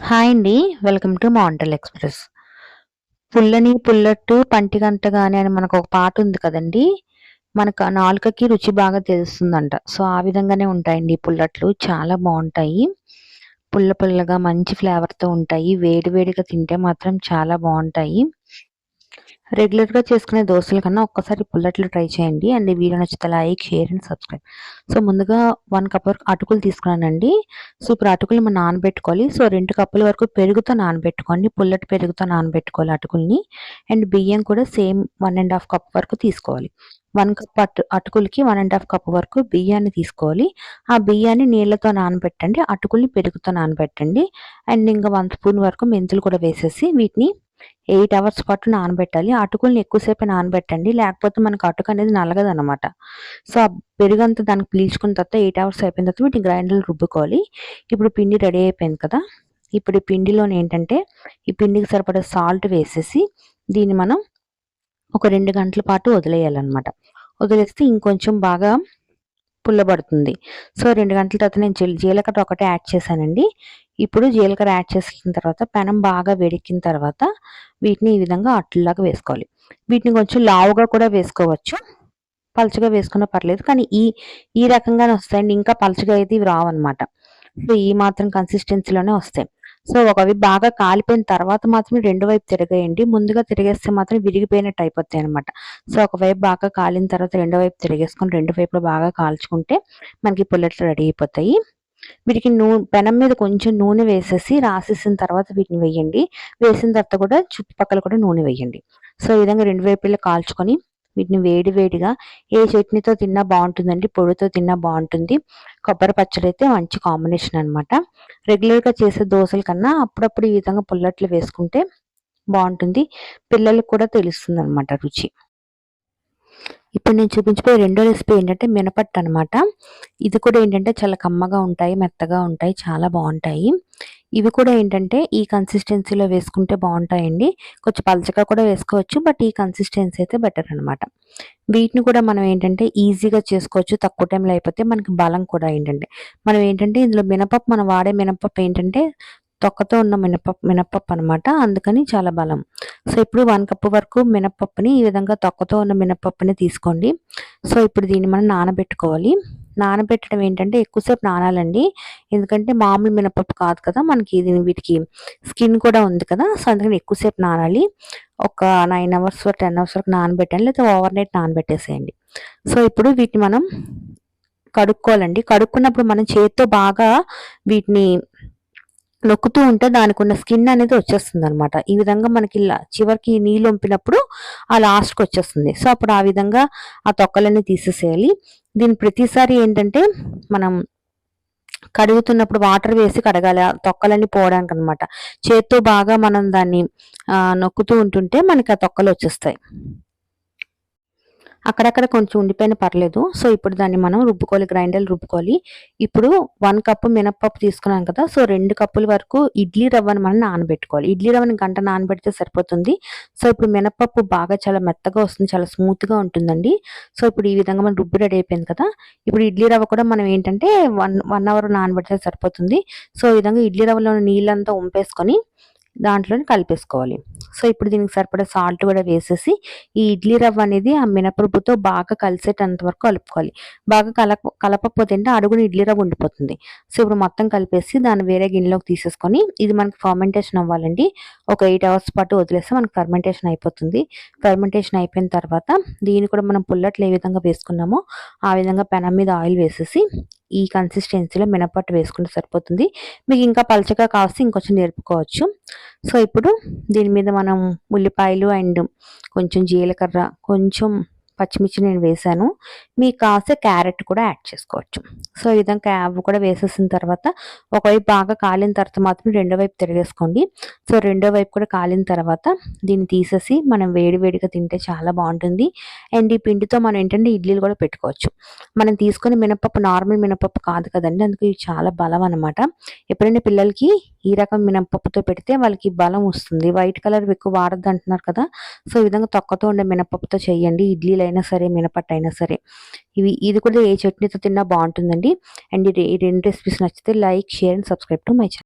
Hi అండి. Welcome to మాంటల్ express. పుల్లని పుల్లట్టు పంటిగంట గాని అని మనకు ఒక పాట ఉంది కదండి. మనకు నాలుకకి రుచి బాగా తెలుస్తుందంట. సో ఆ విధంగానే ఉంటాయండి పుల్లట్లు. చాలా బాగుంటాయి. పుల్ల పుల్లగా మంచి ఫ్లేవర్తో ఉంటాయి. వేడి వేడిగా తింటే మాత్రం చాలా బాగుంటాయి. రెగ్యులర్గా చేసుకునే దోశల కన్నా ఒక్కసారి పుల్లట్లు ట్రై చేయండి. అండ్ వీడియో నచ్చితే like share and subscribe. So ముందుగా వన్ కప్ వరకు అటుకులు తీసుకున్నానండి. సో ఇప్పుడు అటుకులు మనం నానబెట్టుకోవాలి. సో రెండు కప్పుల వరకు పెరుగుతో నానబెట్టుకోండి. పుల్లటి పెరుగుతో నానబెట్టుకోవాలి అటుకుల్ని. అండ్ బియ్యం కూడా same one and half cup వరకు తీసుకోవాలి. వన్ కప్ అటు అటుకులకి వన్ అండ్ హాఫ్ కప్ వరకు బియ్యాన్ని తీసుకోవాలి. ఆ బియ్యాన్ని నీళ్ళతో నానబెట్టండి. అటుకుల్ని పెరుగుతో నానబెట్టండి. అండ్ ఇంకా వన్ స్పూన్ వరకు మెంతులు కూడా వేసేసి వీటిని ఎయిట్ అవర్స్ పాటు నానబెట్టాలి. అటుకుల్ని ఎక్కువసేపు నానబెట్టండి. లేకపోతే మనకు అటుకు అనేది నలగదు అనమాట సో ఆ పెరుగంతా దానికి పీల్చుకున్న తర్వాత ఎయిట్ అవర్స్ అయిపోయిన తర్వాత వీటిని గ్రైండర్లు రుబ్బుకోవాలి. ఇప్పుడు పిండి రెడీ అయిపోయింది కదా. ఇప్పుడు ఈ పిండిలోని ఏంటంటే ఈ పిండికి సరిపడే సాల్ట్ వేసేసి దీన్ని మనం ఒక రెండు గంటల పాటు వదిలేయాలన్నమాట. వదిలేస్తే ఇంకొంచెం బాగా పుల్లబడుతుంది. సో రెండు గంటల తర్వాత నేను జీలకర్ర ఒకటే యాడ్ చేశానండి. ఇప్పుడు జీలకర్ర యాడ్ చేసిన తర్వాత పెనం బాగా వేడెక్కిన తర్వాత వీటిని ఈ విధంగా అట్లలాగా వేసుకోవాలి. వీటిని కొంచెం లావుగా కూడా వేసుకోవచ్చు. పలుచగా వేసుకున్నా పర్లేదు. కానీ ఈ ఈ రకంగానే వస్తాయండి. ఇంకా పలుచగా అయితే ఇవి రావన్నమాట. సో ఈ మాత్రం కన్సిస్టెన్సీలోనే వస్తాయి. సో ఒకవి బాగా కాలిపోయిన తర్వాత మాత్రమే రెండు వైపు తిరగేయండి. ముందుగా తిరిగేస్తే మాత్రం విరిగిపోయినట్టు అయిపోతాయి అనమాట సో ఒకవైపు బాగా కాలిన తర్వాత రెండో వైపు తిరిగేసుకొని రెండు వైపులో బాగా కాల్చుకుంటే మనకి పుల్లెట్లు రెడీ అయిపోతాయి. వీటికి నూనె పెనం మీద కొంచెం నూనె వేసేసి రాసేసిన తర్వాత వీటిని వేయండి. వేసిన తర్వాత కూడా చుట్టుపక్కల కూడా నూనె వేయండి. సో ఈ విధంగా రెండు వైపులా కాల్చుకొని వీటిని వేడి వేడిగా ఏ చట్నీతో తిన్నా బాగుంటుందండి పొడితో తిన్నా బాగుంటుంది. కొబ్బరి పచ్చడి అయితే మంచి కాంబినేషన్ అనమాట రెగ్యులర్గా చేసే దోశల కన్నా అప్పుడప్పుడు ఈ విధంగా పుల్లట్లు వేసుకుంటే బాగుంటుంది. పిల్లలకు కూడా తెలుస్తుంది అనమాట రుచి. ఇప్పుడు నేను చూపించిపోయే రెండో రెసిపీ ఏంటంటే మినపట్టు అనమాట ఇది కూడా ఏంటంటే చాలా కమ్మగా ఉంటాయి మెత్తగా ఉంటాయి చాలా బాగుంటాయి. ఇవి కూడా ఏంటంటే ఈ కన్సిస్టెన్సీలో వేసుకుంటే బాగుంటాయండి. కొంచెం పలచగా కూడా వేసుకోవచ్చు బట్ ఈ కన్సిస్టెన్సీ అయితే బెటర్ అనమాట వీటిని కూడా మనం ఏంటంటే ఈజీగా చేసుకోవచ్చు తక్కువ టైంలో అయిపోతే మనకి బలం కూడా ఏంటంటే. మనం ఏంటంటే ఇందులో మినపప్పు మనం వాడే మినపప్పు ఏంటంటే తొక్కతో ఉన్న మినపప్పు మినపప్పు అనమాట అందుకని చాలా బలం. సో ఇప్పుడు వన్ కప్ వరకు మినపప్పుని ఈ విధంగా తొక్కతో ఉన్న మినపప్పుని తీసుకోండి. సో ఇప్పుడు దీన్ని మనం నానబెట్టుకోవాలి. నానబెట్టడం ఏంటంటే ఎక్కువసేపు నానాలండి. ఎందుకంటే మామూలు మినపప్పు కాదు కదా మనకి ఇది వీటికి స్కిన్ కూడా ఉంది కదా సో అందుకని ఎక్కువసేపు నానాలి. ఒక నైన్ అవర్స్ టెన్ అవర్స్ వరకు నానబెట్టండి లేదా ఓవర్ నైట్ నానబెట్టేసేయండి. సో ఇప్పుడు వీటిని మనం కడుక్కోవాలండి. కడుక్కున్నప్పుడు మనం చేతితో బాగా వీటిని నొక్కుతూ ఉంటే దానికి ఉన్న స్కిన్ అనేది వచ్చేస్తుంది అనమాట ఈ విధంగా మనకి చివరికి నీళ్ళు వంపినప్పుడు ఆ లాస్ట్కి వచ్చేస్తుంది. సో అప్పుడు ఆ విధంగా ఆ తొక్కలన్నీ తీసేసేయాలి. దీని ప్రతిసారి ఏంటంటే మనం కడుగుతున్నప్పుడు వాటర్ వేసి కడగాలి. తొక్కలన్నీ పోవడానికి అనమాట చేత్తో బాగా మనం దాన్ని నొక్కుతూ ఉంటుంటే మనకి ఆ తొక్కలు వచ్చేస్తాయి. అక్కడక్కడ కొంచెం ఉండిపోయిన పర్లేదు. సో ఇప్పుడు దాన్ని మనం రుబ్బుకోవాలి గ్రైండర్ రుబ్బుకోవాలి. ఇప్పుడు వన్ కప్పు మినప్పప్పు తీసుకున్నాం కదా సో రెండు కప్పుల వరకు ఇడ్లీ రవ్వను మనం నానబెట్టుకోవాలి. ఇడ్లీ రవ్వని గంట నానబెడితే సరిపోతుంది. సో ఇప్పుడు మినప్పప్పు బాగా చాలా మెత్తగా వస్తుంది చాలా స్మూత్గా ఉంటుందండి. సో ఇప్పుడు ఈ విధంగా మనం రుబ్బు రెడీ అయిపోయింది కదా ఇప్పుడు ఇడ్లీ రవ్వ కూడా మనం ఏంటంటే వన్ వన్ అవర్ నానబెడితే సరిపోతుంది. సో ఈ విధంగా ఇడ్లీ రవ్వలో నీళ్ళంతా ఉంపేసుకొని దాంట్లోనే కలిపేసుకోవాలి. సో ఇప్పుడు దీనికి సరిపడే సాల్ట్ కూడా వేసేసి ఈ ఇడ్లీ రవ్వ అనేది ఆ మినపరుపుతో బాగా కలిసేటంత వరకు కలుపుకోవాలి. బాగా కలప కలపకపోతే అంటే అడుగుని ఇడ్లీ రవ్వ ఉండిపోతుంది. సో ఇప్పుడు మొత్తం కలిపేసి దాన్ని వేరే గిన్నెలోకి తీసేసుకొని ఇది మనకి ఫర్మెంటేషన్ అవ్వాలండి. ఒక ఎయిట్ అవర్స్ పాటు వదిలేస్తే మనకి ఫర్మెంటేషన్ అయిపోతుంది. ఫర్మెంటేషన్ అయిపోయిన తర్వాత దీన్ని కూడా మనం పుల్లట్లు ఏ విధంగా వేసుకున్నామో ఆ విధంగా పెనం మీద ఆయిల్ వేసేసి ఈ కన్సిస్టెన్సీలో మినపట్టు వేసుకుంటే సరిపోతుంది. మీకు ఇంకా పలచగా కావస్తే ఇంకొంచెం నేర్పుకోవచ్చు. సో ఇప్పుడు దీని మీద మనం ఉల్లిపాయలు అండ్ కొంచెం జీలకర్ర కొంచెం పచ్చిమిర్చి నేను వేసాను. మీకు కాసే క్యారెట్ కూడా యాడ్ చేసుకోవచ్చు. సో ఈ విధంగా అవి కూడా వేసేసిన తర్వాత ఒకవైపు బాగా కాలిన తర్వాత మాత్రం రెండో వైపు తిరిగేసుకోండి. సో రెండో వైపు కూడా కాలిన తర్వాత దీన్ని తీసేసి మనం వేడివేడిగా తింటే చాలా బాగుంటుంది. అండ్ ఈ పిండితో మనం ఏంటంటే ఇడ్లీలు కూడా పెట్టుకోవచ్చు. మనం తీసుకుని మినపప్పు నార్మల్ మినపప్పు కాదు కదండి. అందుకు ఇది చాలా బలం అనమాట ఎప్పుడైనా పిల్లలకి ఈ రకం మినపప్పుతో పెడితే వాళ్ళకి బలం వస్తుంది. వైట్ కలర్ ఎక్కువ వాడద్దు అంటున్నారు కదా. సో ఈ విధంగా తొక్కతో ఉండే మినపప్పుతో చేయండి. ఇడ్లీలు అయినా సరే మినపట్టు అయినా సరే. ఇవి ఇది కూడా ఏ చట్నీతో తిన్నా బాగుంటుందండి. అండ్ ఈ రెండు రెసిపీస్ నచ్చితే like share and subscribe to my channel